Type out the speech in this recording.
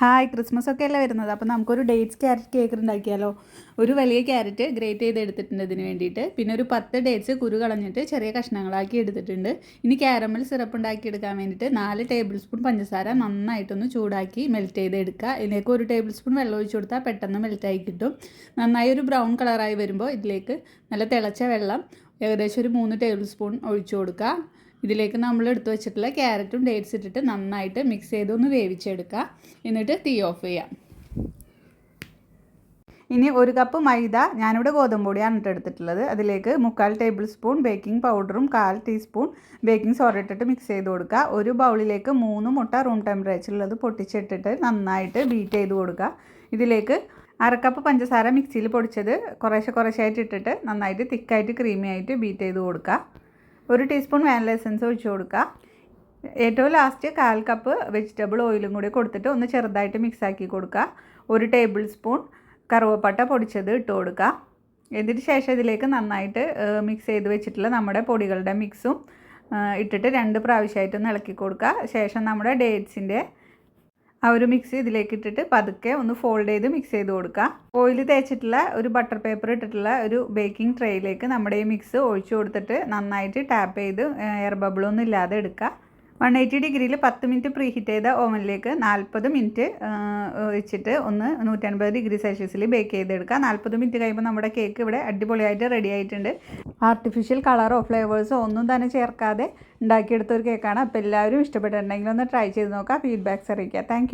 Hi Christmas ഒക്കെ അല്ലേ വരുന്നത്. അപ്പോൾ നമുക്കൊരു ഡേറ്റ്സ് ക്യാരറ്റ് കേക്ക് ഉണ്ടാക്കിയാലോ? ഒരു വലിയ ക്യാരറ്റ് ഗ്രേറ്റ് ചെയ്ത് എടുത്തിട്ടുണ്ട് ഇതിന് വേണ്ടിയിട്ട്. പിന്നെ ഒരു പത്ത് ഡേറ്റ്സ് കുരു കളഞ്ഞിട്ട് ചെറിയ കഷ്ണങ്ങളാക്കി എടുത്തിട്ടുണ്ട്. ഇനി ക്യാരമൽ സിറപ്പ് ഉണ്ടാക്കി എടുക്കാൻ വേണ്ടിയിട്ട് നാല് ടേബിൾ സ്പൂൺ പഞ്ചസാര നന്നായിട്ടൊന്ന് ചൂടാക്കി മെൽറ്റ് ചെയ്ത് എടുക്കുക ഇതിലേക്ക് ഒരു ടേബിൾ സ്പൂൺ വെള്ളം ഒഴിച്ച് കൊടുത്താൽ പെട്ടെന്ന് മെൽറ്റായി കിട്ടും. നന്നായി ഒരു ബ്രൗൺ കളറായി വരുമ്പോൾ ഇതിലേക്ക് നല്ല തിളച്ച വെള്ളം ഏകദേശം ഒരു മൂന്ന് ടേബിൾ സ്പൂൺ ഒഴിച്ചു കൊടുക്കുക. ഇതിലേക്ക് നമ്മൾ എടുത്തു വെച്ചിട്ടുള്ള ക്യാരറ്റും ഡേറ്റ്സ് ഇട്ടിട്ട് നന്നായിട്ട് മിക്സ് ചെയ്തൊന്ന് വേവിച്ചെടുക്കുക. എന്നിട്ട് തീ ഓഫ് ചെയ്യാം. ഇനി ഒരു കപ്പ് മൈദ ഞാനിവിടെ ഗോതമ്പ് പൊടിയാണ് ഇട്ട് എടുത്തിട്ടുള്ളത്. അതിലേക്ക് മുക്കാൽ ടേബിൾ സ്പൂൺ ബേക്കിംഗ് പൗഡറും കാൽ ടീസ്പൂൺ ബേക്കിംഗ് സോഡ ഇട്ടിട്ട് മിക്സ് ചെയ്ത് കൊടുക്കുക. ഒരു ബൗളിലേക്ക് മൂന്ന് മുട്ട റൂം ടെമ്പറേച്ചറിലുള്ളത് പൊട്ടിച്ചിട്ടിട്ട് നന്നായിട്ട് ബീറ്റ് ചെയ്ത് കൊടുക്കുക. ഇതിലേക്ക് അരക്കപ്പ് പഞ്ചസാര മിക്സിയിൽ പൊടിച്ചത് കുറേശ്ശെ കുറേശ്ശായിട്ട് ഇട്ടിട്ട് നന്നായിട്ട് തിക്കായിട്ട് ക്രീമി ആയിട്ട് ബീറ്റ് ചെയ്ത് കൊടുക്കുക. ഒരു ടീസ്പൂൺ വാനില എസൻസ് ഒഴിച്ച് കൊടുക്കുക. ഏറ്റവും ലാസ്റ്റ് കാൽ കപ്പ് വെജിറ്റബിൾ ഓയിലും കൂടി കൊടുത്തിട്ട് ഒന്ന് ചെറുതായിട്ട് മിക്സ് ആക്കി കൊടുക്കുക. ഒരു ടേബിൾ സ്പൂൺ കറുവപ്പട്ട പൊടിച്ചത് ഇട്ട് കൊടുക്കുക. എന്നിട്ട് ശേഷം ഇതിലേക്ക് നന്നായിട്ട് മിക്സ് ചെയ്ത് വെച്ചിട്ടുള്ള നമ്മുടെ പൊടികളുടെ മിക്സും ഇട്ടിട്ട് രണ്ട് പ്രാവശ്യമായിട്ടൊന്ന് ഇളക്കി കൊടുക്കുക. ശേഷം നമ്മുടെ ഡേറ്റ്സിന്റെ ആ ഒരു മിക്സ് ഇതിലേക്ക് ഇട്ടിട്ട് പതുക്കെ ഒന്ന് ഫോൾഡ് ചെയ്ത് മിക്സ് ചെയ്ത് കൊടുക്കുക ഓയിൽ തേച്ചിട്ടുള്ള ഒരു ബട്ടർ പേപ്പർ ഇട്ടിട്ടുള്ള ഒരു ബേക്കിംഗ് ട്രേയിലേക്ക് നമ്മുടെ ഈ മിക്സ് ഒഴിച്ചു കൊടുത്തിട്ട് നന്നായിട്ട് ടാപ്പ് ചെയ്ത് എയർ ബബിളൊന്നും ഇല്ലാതെ എടുക്കുക വൺ എയ്റ്റി ഡിഗ്രിയിൽ പത്ത് മിനിറ്റ് പ്രീ ഹീറ്റ് ചെയ്ത ഓവനിലേക്ക് നാൽപ്പത് മിനിറ്റ് വെച്ചിട്ട് ഒന്ന് നൂറ്റൻപത് ഡിഗ്രി സെൽഷ്യസിൽ ബേക്ക് ചെയ്തെടുക്കുക നാൽപ്പത് മിനിറ്റ് കഴിയുമ്പോൾ നമ്മുടെ കേക്ക് ഇവിടെ അടിപൊളിയായിട്ട് റെഡി ആയിട്ടുണ്ട്. ആർട്ടിഫിഷ്യൽ കളറോ ഫ്ലേവേഴ്സോ ഒന്നും തന്നെ ചേർക്കാതെ ഉണ്ടാക്കിയെടുത്ത ഒരു കേക്കാണ് അപ്പോൾ എല്ലാവരും ഇഷ്ടപ്പെട്ടിട്ടുണ്ടെങ്കിൽ ഒന്ന് ട്രൈ ചെയ്ത് നോക്കുക. ഫീഡ്ബാക്ക്സ് അറിയിക്കുക. താങ്ക്